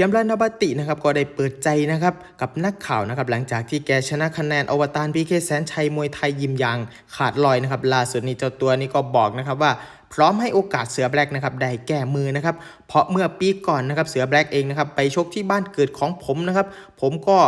ียมรันาบตินะครับก็ได้เปิดใจนะครับกับนักข่าวนะครับหลังจากที่แกชนะคะแนนอวตารพีเคแสนชัยมวยไทยยิมยางขาดลอยนะครับล่าสุดนี้เจ้าตัวนี้ก็บอกนะครับว่า พร้อมให้โอกาสเสือแบล็กนะครับได้แก้มือนะครับเพราะเมื่อปีก่อนนะครับเสือแบล็กเองนะครับไปชกที่บ้านเกิดของผมนะครับผมก็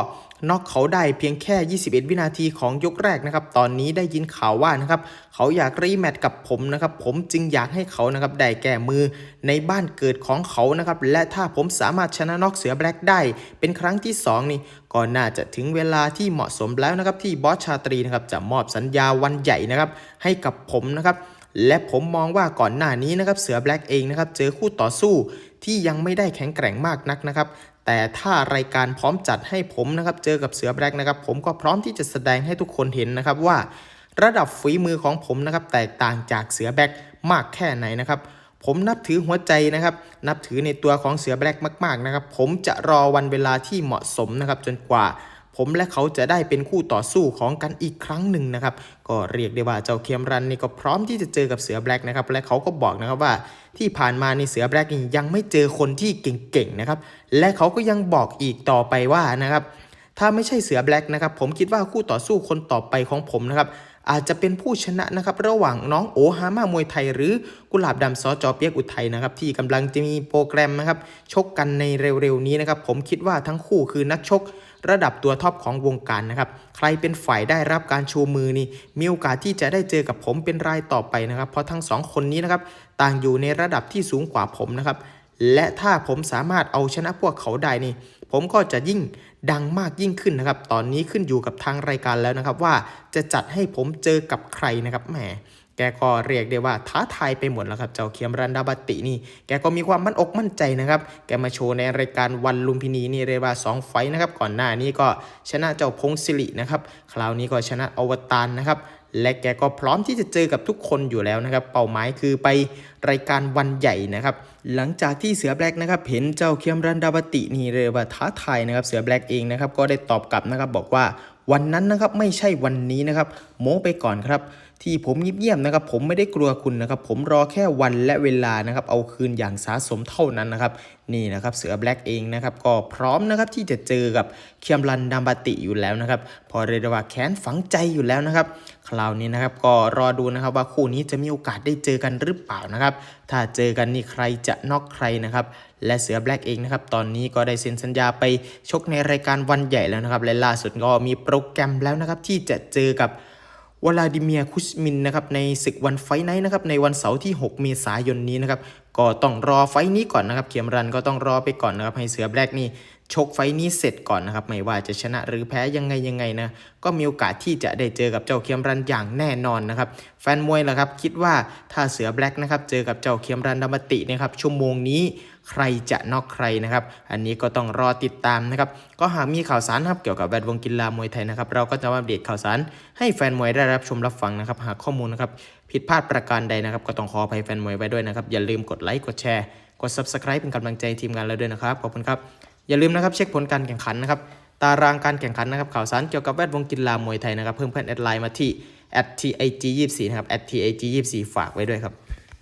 น็อกเขาได้เพียงแค่ 21 วินาทีของยกแรกนะครับ ตอนนี้ได้ยินข่าวว่านะครับ เขาอยากรีแมตช์กับผมนะครับ ผมจึงอยากให้เขานะครับได้แก้มือในบ้านเกิดของเขานะครับ และถ้าผมสามารถชนะน็อกเสือแบล็กได้ เป็นครั้งที่สองนี่ก็น่าจะถึงเวลาที่เหมาะสมแล้วนะครับที่บอสชาตรีนะครับจะมอบสัญญาวันใหญ่นะครับให้กับผมนะครับ และผมมองว่าก่อนหน้านี้นะครับเสือแบล็กเองนะครับเจอคู่ต่อสู้ที่ยังไม่ได้แข็งแกร่งมากนักนะครับแต่ถ้ารายการพร้อมจัดให้ผมนะครับเจอกับเสือแบล็กนะครับผมก็พร้อมที่จะแสดงให้ทุกคนเห็นนะครับว่า ระดับฝีมือของผมนะครับแตกต่างจากเสือแบล็กมากแค่ไหนนะครับผมนับถือหัวใจนะครับ นับถือในตัวของเสือแบล็กมาก ๆ นะครับ ผมจะรอวันเวลาที่เหมาะสมนะครับ จนกว่า ผมและเขาจะได้เป็นคู่ต่อสู้ของกันอีกครั้งหนึ่งนะครับ ก็เรียกได้ว่าเจ้าเคมรันนี่ก็พร้อมที่จะเจอกับเสือแบล็กนะครับ และเขาก็บอกนะครับว่าที่ผ่านมาในเสือแบล็กนี่ยังไม่เจอคนที่เก่งๆนะครับ และเขาก็ยังบอกอีกต่อไปว่านะครับ ถ้าไม่ใช่เสือแบล็กนะครับ ผมคิดว่าคู่ต่อสู้คนต่อไปของผมนะครับ อาจจะเป็นผู้ชนะนะครับระหว่างน้องโอฮามามวยไทยหรือกุหลาบดำซอจอเปียกอุทัยนะครับที่กำลังจะมีโปรแกรมนะครับชกกันในเร็วๆนี้นะครับผมคิดว่าทั้งคู่คือนักชกระดับตัวท็อปของวงการนะครับ ใครเป็นฝ่ายได้รับการชูมือนี่ มีโอกาสที่จะได้เจอกับผมเป็นรายต่อไปนะครับ เพราะทั้งสองคนนี้นะครับ ต่างอยู่ในระดับที่สูงกว่าผมนะครับ และถ้าผมสามารถเอาชนะพวกเขาได้นี่ ผมก็จะยิ่งดังมากยิ่งขึ้นนะครับ ตอนนี้ขึ้นอยู่กับทางรายการแล้วนะครับ ว่าจะจัดให้ผมเจอกับใครนะครับแหม แกก็เรียกได้ว่าท้าทายไปหมดแล้วครับ เจ้าเคียมรันดาบาตินี่ แกก็มีความมั่นอกมั่นใจนะครับ แกมาโชว์ในรายการวันลุมพินีนี่เรียกว่า 2 ไฟท์นะครับ ก่อนหน้านี้ก็ชนะเจ้าพงศิรินะครับ คราวนี้ก็ชนะอวตารนะครับ และแกก็พร้อมที่จะเจอกับทุกคนอยู่แล้วนะครับ เป้าหมายคือไปรายการวันใหญ่นะครับ หลังจากที่เสือแบล็กนะครับเห็นเจ้าเคียมรันดาบตินี่เรียกว่าท้าทายนะครับ เสือแบล็กเองนะครับก็ได้ตอบกลับนะครับบอกว่าวันนั้นนะครับไม่ใช่วันนี้นะครับ โม้ไปก่อนครับ ที่ผมเงียบๆนะครับผมไม่ได้กลัวคุณนะครับผมรอแค่วันและเวลานะครับเอาคืนอย่างสาสมเท่านั้นนะครับนี่นะครับเสือแบล็กเองนะครับก็พร้อมนะครับที่จะเจอกับเคียมรันดามบติอยู่แล้วนะครับพอเรดว่าแค้นฝังใจอยู่แล้วนะครับคราวนี้นะครับก็รอดูนะครับว่าคู่นี้จะมีโอกาสได้เจอกันหรือเปล่านะครับถ้าเจอกันนี่ใครจะนอกใครนะครับและเสือแบล็กเองนะครับตอนนี้ก็ได้เซ็นสัญญาไปชกในรายการวันใหญ่แล้วนะครับและล่าสุดก็มีโปรแกรมแล้วนะครับที่จะเจอกับ วลาดิเมียคุชมินนะครับในศึกวันไฟไนท์นะครับในวันเสาร์ที่ 6 เมษายนนี้นะครับก็ต้องรอไฟนี้ก่อนนะครับเขียมรันก็ต้องรอไปก่อนนะครับให้เสือแบล็กนี่ชกไฟนี้เสร็จก่อนนะครับไม่ว่าจะชนะหรือแพ้ยังไงยังไงนะก็มีโอกาสที่จะได้เจอกับเจ้าเขียมรันอย่างแน่นอนนะครับแฟนมวยล่ะครับคิดว่าถ้าเสือแบล็กนะครับเจอกับเจ้าเขียมรันดามตินะครับชั่วโมงนี้ ใครจะนอกใครนะครับ อันนี้ก็ต้องรอติดตามนะครับ ก็หากมีข่าวสารครับเกี่ยวกับแวดวงกีฬามวยไทยนะครับ เราก็จะมาอัปเดตข่าวสารให้แฟนมวยได้รับชมรับฟังนะครับ หากข้อมูลนะครับผิดพลาดประการใดนะครับ ก็ต้องขออภัยแฟนมวยไว้ด้วยนะครับ อย่าลืมกดไลค์กดแชร์กด subscribe เป็นกำลังใจทีมงานเราด้วยนะครับขอบคุณครับอย่าลืมนะครับเช็คผลการแข่งขันนะครับตารางการแข่งขันนะครับข่าวสารเกี่ยวกับแวดวงกีฬามวยไทยนะครับเพิ่มเพื่อนแอดไลน์มาที่ @tag24 นะครับ @tag24 ฝากไว้ด้วยครับ